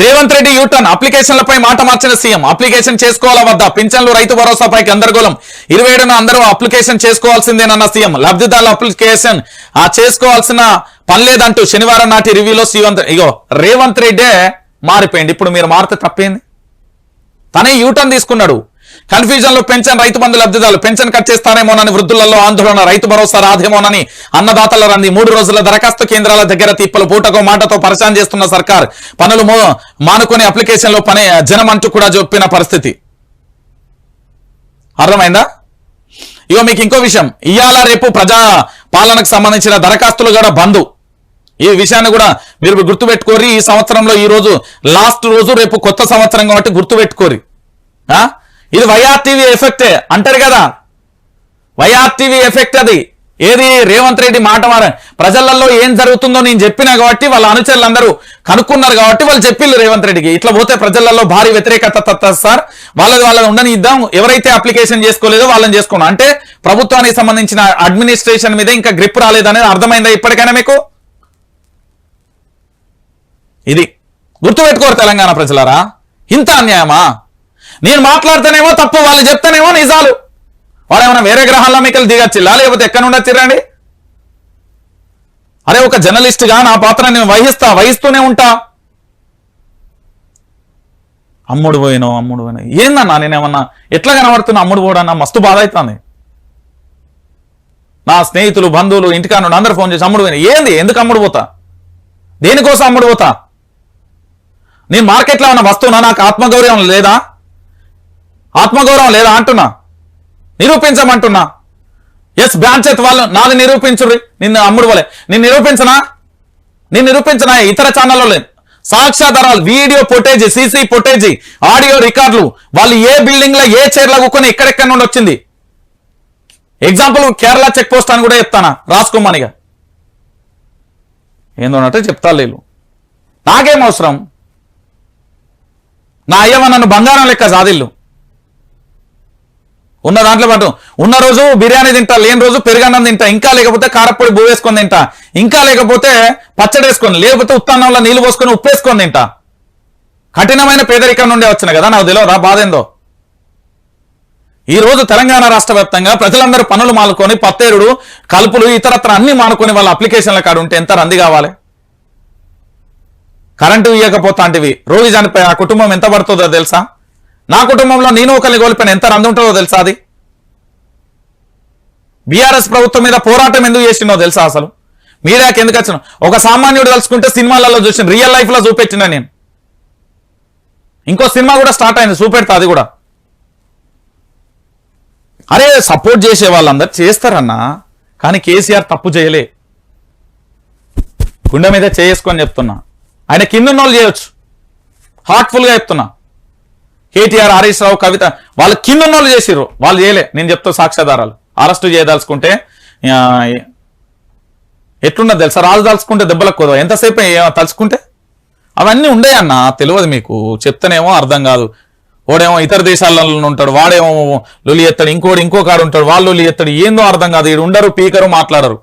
Revanth Reddy U turn అప్లికేషన్లపై మాట మార్చిన CM. Application చేసుకోవాలా వద్దా? పింఛన్లు రైతు భరోసాపై గందరగోళం ఇరవై ఏడున అందరూ అప్లికేషన్ చేసుకోవాల్సిందేనన్న సీఎం. లబ్ధిదారుల అప్లికేషన్ ఆ చేసుకోవాల్సిన పని లేదంటూ శనివారం నాటి రివ్యూలో సీఎం ఇగో రేవంత్ రెడ్డే మారిపోయింది ఇప్పుడు మీరు మారితే తప్పేంది? తనే యూటర్న్ తీసుకున్నాడు. కన్ఫ్యూజన్లో పెన్షన్ రైతు బంధు లబ్ధిదారులు. పెన్షన్ కట్ చేస్తారేమోనని వృద్ధులలో ఆందోళన రైతు భరోసా రాదేమోనని అన్నదాతల రంది. మూడు రోజుల దరఖాస్తు కేంద్రాల దగ్గర తిప్పలు పూటకో మాటతో పరిశాన్ చేస్తున్న సర్కార్ పనులు మానుకునే మానుకొని అప్లికేషన్ పని జనం అంటూ కూడా చెప్పిన పరిస్థితి. అర్థమైందా? ఇగో మీకు ఇంకో విషయం. ఇవాళ రేపు ప్రజా పాలనకు సంబంధించిన దరఖాస్తులు కూడా బంధు ఈ విషయాన్ని కూడా మీరు గుర్తుపెట్టుకోరి ఈ సంవత్సరంలో ఈ రోజు లాస్ట్ రోజు రేపు కొత్త సంవత్సరం కాబట్టి గుర్తుపెట్టుకోరి ఆ? ఇది వైఆర్టీవీ ఎఫెక్టే అంటారు కదా. వైఆర్టీవీ ఎఫెక్ట్ అది. ఏది? రేవంత్ రెడ్డి మాట మార ప్రజలలో ఏం జరుగుతుందో నేను చెప్పినా కాబట్టి వాళ్ళ అనుచరులందరూ కనుక్కున్నారు కాబట్టి వాళ్ళు చెప్పిల్లు రేవంత్ రెడ్డికి. ఇట్లా పోతే ప్రజలలో భారీ వ్యతిరేకత తత్తది సార్. వాళ్ళది వాళ్ళని ఉండని ఇద్దాం ఎవరైతే అప్లికేషన్ చేసుకోలేదో వాళ్ళని చేసుకున్నాం అంటే ప్రభుత్వానికి సంబంధించిన అడ్మినిస్ట్రేషన్ మీద ఇంకా గ్రిప్ రాలేదనేది అర్థమైందా ఇప్పటికైనా మీకు? ఇది గుర్తుపెట్టుకోరు తెలంగాణ ప్రజలారా. ఇంత అన్యాయమా? నేను మాట్లాడితేనేమో తప్పు వాళ్ళు చెప్తానేమో నిజాలు. వాడు ఏమైనా వేరే గ్రహాల్లో మీకు దిగచ్చిల్లా? లేకపోతే ఎక్కడ నుండి అరే ఒక జర్నలిస్ట్గా నా పాత్ర నేను వహిస్తా వహిస్తూనే ఉంటా. అమ్ముడు పోయినో అమ్ముడు పోయినో. ఏందన్నా నేనేమన్నా ఎట్లా కనబడుతున్నా? అమ్ముడు పోడన్నా మస్తు బాధ అవుతుంది నా స్నేహితులు బంధువులు ఇంటికాను అందరు ఫోన్ చేసి అమ్ముడు పోయినా. ఏంది? ఎందుకు అమ్ముడు పోతా? దేనికోసం అమ్ముడు పోతా? నేను మార్కెట్లో ఉన్న వస్తువునా? నాకు ఆత్మగౌరవం లేదా? ఆత్మగౌరవం లేదా అంటున్నా? నిరూపించమంటున్నా? ఎస్ బ్రాంచెత్ వాళ్ళు నాది నిరూపించుర్రి. నిన్ను అమ్ముడు పోలే నేను నిరూపించనా? నేను నిరూపించనా? ఇతర ఛానల్లో లేదు సాక్ష్యాధారాలు video footage CC footage audio రికార్డులు వాళ్ళు ఏ బిల్డింగ్లో ఏ చైర్లో కూకొని ఎక్కడెక్కడ నుండి వచ్చింది? ఎగ్జాంపుల్ కేరళ చెక్ పోస్ట్ అని కూడా చెప్తానా? రాసుకోమనిగా ఏందో అంటే చెప్తా లేదు నాకేం అవసరం? నా అయ్యవ నన్ను బంగారం లెక్క సాదిల్లు ఉన్న దాంట్లో పాటు ఉన్న రోజు బిర్యానీ తింటా లేని రోజు పెరుగన్నం తింటా ఇంకా లేకపోతే కారపొడి బూ వేసుకొని తింటా ఇంకా లేకపోతే పచ్చడి వేసుకొని లేకపోతే ఉత్తాన్నంలో నీళ్ళు పోసుకొని ఉప్పు వేసుకొని తింటా. కఠినమైన పేదరికం నుండి వచ్చిన కదా నాకు తెలియదా బాధేందో ఈ రోజు తెలంగాణ రాష్ట్ర వ్యాప్తంగా ప్రజలందరూ పనులు మానుకొని పత్తేరుడు కలుపులు ఇతరత్ర అన్ని మానుకొని వాళ్ళ అప్లికేషన్ల కాడు ఉంటే ఎంత రంది కావాలి? కరెంటు ఇవ్వకపోతాంటివి రోగి చనిపోయి ఆ కుటుంబం ఎంత పడుతుందో తెలుసా? నా కుటుంబంలో నేను ఒకరిని కోల్పోయిన ఎంత రంది ఉంటుందో తెలుసా అది? బీఆర్ఎస్ ప్రభుత్వం మీద పోరాటం ఎందుకు చేసిండో తెలుసా అసలు? మీరాకి ఎందుకు వచ్చిన? ఒక సామాన్యుడు తలుచుకుంటే సినిమాలలో చూసిన రియల్ లైఫ్లో చూపెట్టిన నేను. ఇంకో సినిమా కూడా స్టార్ట్ అయింది చూపెడతా అది కూడా. అరే సపోర్ట్ చేసే వాళ్ళందరు చేస్తారన్నా కానీ కేసీఆర్ తప్పు చేయలే. గుండె మీద చేసుకొని చెప్తున్నా. ఆయన కింద వాళ్ళు చేయొచ్చు. హార్ట్ఫుల్గా చెప్తున్నా. కేటీఆర్ హరీష్ రావు కవిత వాళ్ళు కింద వాళ్ళు చేసిర్రు. వాళ్ళు చేయలే. నేను చెప్తా సాక్ష్యాధారాలు. అరెస్టు చేయదలుచుకుంటే ఎట్లున్నది తెలుసా? రాజు దెబ్బలకు కుదవ ఎంతసేపు తలుచుకుంటే? అవన్నీ ఉండే అన్న? తెలియదు మీకు. చెప్తేనేమో అర్థం కాదు. వాడేమో ఇతర దేశాలలో ఉంటాడు. వాడేమో లొలి ఎత్తాడు. ఇంకోడు ఇంకో కాడు ఉంటాడు. వాళ్ళు లొలి ఎత్తాడు. ఏందో అర్థం కాదు. ఈడు ఉండరు పీకరు మాట్లాడరు.